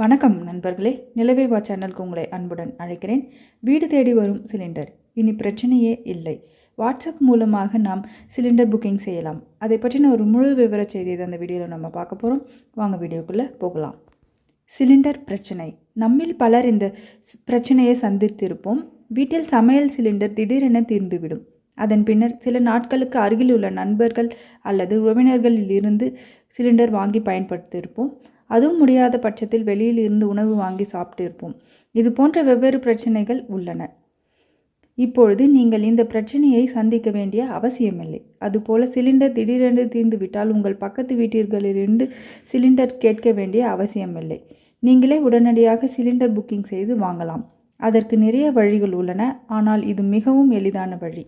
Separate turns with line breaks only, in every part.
வணக்கம் நண்பர்களே. நிலவேவா சேனலுக்கு உங்களை அன்புடன் அழைக்கிறேன். வீடு தேடி வரும் சிலிண்டர். இனி பிரச்சனையே இல்லை. வாட்ஸ்அப் மூலமாக நாம் சிலிண்டர் புக்கிங் செய்யலாம். அதை பற்றின ஒரு முழு விவர செய்தியை அந்த வீடியோவில் நம்ம பார்க்க போகிறோம் வாங்க வீடியோக்குள்ளே போகலாம். சிலிண்டர் பிரச்சனை. நம்மில் பலர் இந்த பிரச்சனையை சந்தித்திருப்போம். வீட்டில் சமையல் சிலிண்டர் திடீரென தீர்ந்துவிடும். அதன் பின்னர் சில நாட்களுக்கு அருகில் உள்ள நண்பர்கள் அல்லது உறவினர்களில் இருந்து சிலிண்டர் வாங்கி பயன்படுத்தியிருப்போம். அதுவும் முடியாத பட்சத்தில் வெளியில் இருந்து உணவு வாங்கி சாப்பிட்டு இருப்போம் இது போன்ற வெவ்வேறு பிரச்சனைகள் உள்ளன. இப்பொழுது நீங்கள் இந்த பிரச்சனையை சந்திக்க வேண்டிய அவசியமில்லை. அதுபோல சிலிண்டர் திடீரென்று தீர்ந்து விட்டால் உங்கள் பக்கத்து வீட்டிற்களிலிருந்து சிலிண்டர் கேட்க வேண்டிய அவசியமில்லை. நீங்களே உடனடியாக சிலிண்டர் புக்கிங் செய்து வாங்கலாம். அதற்கு நிறைய வழிகள் உள்ளன. ஆனால் இது மிகவும் எளிதான வழி.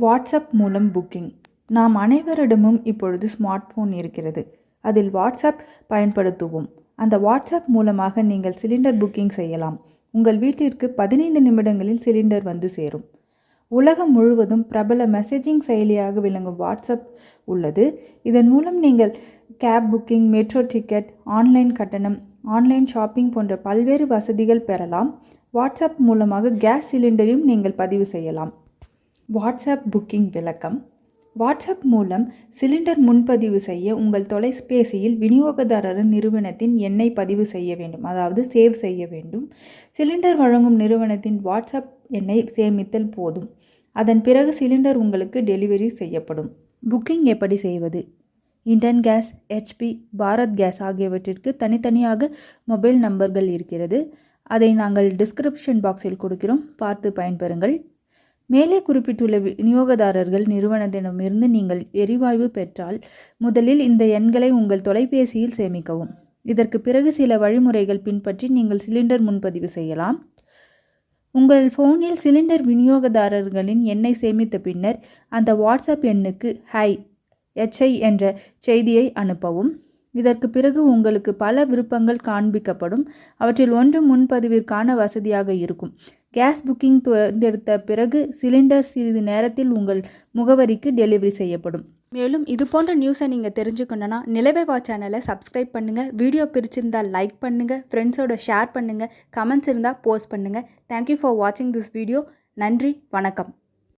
வாட்ஸ்அப் மூலம் புக்கிங். நாம் அனைவரிடமும் இப்பொழுது ஸ்மார்ட் போன் இருக்கிறது. அதில் வாட்ஸ்அப் பயன்படுத்துவோம். அந்த வாட்ஸ்அப் மூலமாக நீங்கள் சிலிண்டர் புக்கிங் செய்யலாம். உங்கள் வீட்டிற்கு பதினைந்து நிமிடங்களில் சிலிண்டர் வந்து சேரும். உலகம் முழுவதும் பிரபல மெசேஜிங் செயலியாக விளங்கும் வாட்ஸ்அப் உள்ளது. இதன் மூலம் நீங்கள் cab booking metro ticket online கட்டணம் ஆன்லைன் ஷாப்பிங் போன்ற பல்வேறு வசதிகள் பெறலாம். வாட்ஸ்அப் மூலமாக கேஸ் சிலிண்டரையும் நீங்கள் பதிவு செய்யலாம். வாட்ஸ்அப் புக்கிங் விளக்கம். வாட்ஸ்அப் மூலம் சிலிண்டர் முன்பதிவு செய்ய உங்கள் தொலைபேசியில் விநியோகதாரர் நிறுவனத்தின் எண்ணை பதிவு செய்ய வேண்டும். அதாவது சேவ் செய்ய வேண்டும். சிலிண்டர் வழங்கும் நிறுவனத்தின் வாட்ஸ்அப் எண்ணை சேமித்தல் போதும். அதன் பிறகு சிலிண்டர் உங்களுக்கு டெலிவரி செய்யப்படும். புக்கிங் எப்படி செய்வது? Indane gas HP Bharat gas ஆகியவற்றிற்கு தனித்தனியாக மொபைல் நம்பர்கள் இருக்கிறது. அதை நாங்கள் டிஸ்கிரிப்ஷன் பாக்ஸில் கொடுக்கிறோம். பார்த்து பயன்பெறுங்கள். மேலே குறிப்பிட்டுள்ள விநியோகதாரர்கள் நிறுவனத்திடமிருந்து நீங்கள் எரிவாயு பெற்றால் முதலில் இந்த எண்களை உங்கள் தொலைபேசியில் சேமிக்கவும். இதற்கு பிறகு சில வழிமுறைகள் பின்பற்றி நீங்கள் சிலிண்டர் முன்பதிவு செய்யலாம். உங்கள் ஃபோனில் சிலிண்டர் விநியோகதாரர்களின் எண்ணை சேமித்த பின்னர் அந்த வாட்ஸ்அப் எண்ணுக்கு ஹை எச்ஐ என்ற செய்தியை அனுப்பவும். இதற்கு பிறகு உங்களுக்கு பல விருப்பங்கள் காண்பிக்கப்படும். அவற்றில் ஒன்று முன்பதிவிற்கான வசதியாக இருக்கும். கேஸ் புக்கிங் தேர்ந்தெடுத்த பிறகு சிலிண்டர் சிறிது நேரத்தில் உங்கள் முகவரிக்கு டெலிவரி செய்யப்படும்.
மேலும் இது போன்ற நியூஸை நீங்கள் தெரிஞ்சுக்கணுன்னா நிலவேவா சேனலை சப்ஸ்கிரைப் பண்ணுங்கள் வீடியோ பிரிச்சிருந்தால் லைக் பண்ணுங்கள் ஃப்ரெண்ட்ஸோட ஷேர் பண்ணுங்கள் கமெண்ட்ஸ் இருந்தால் போஸ்ட் பண்ணுங்கள் தேங்க்யூ ஃபார் வாட்சிங் திஸ் வீடியோ நன்றி. வணக்கம்.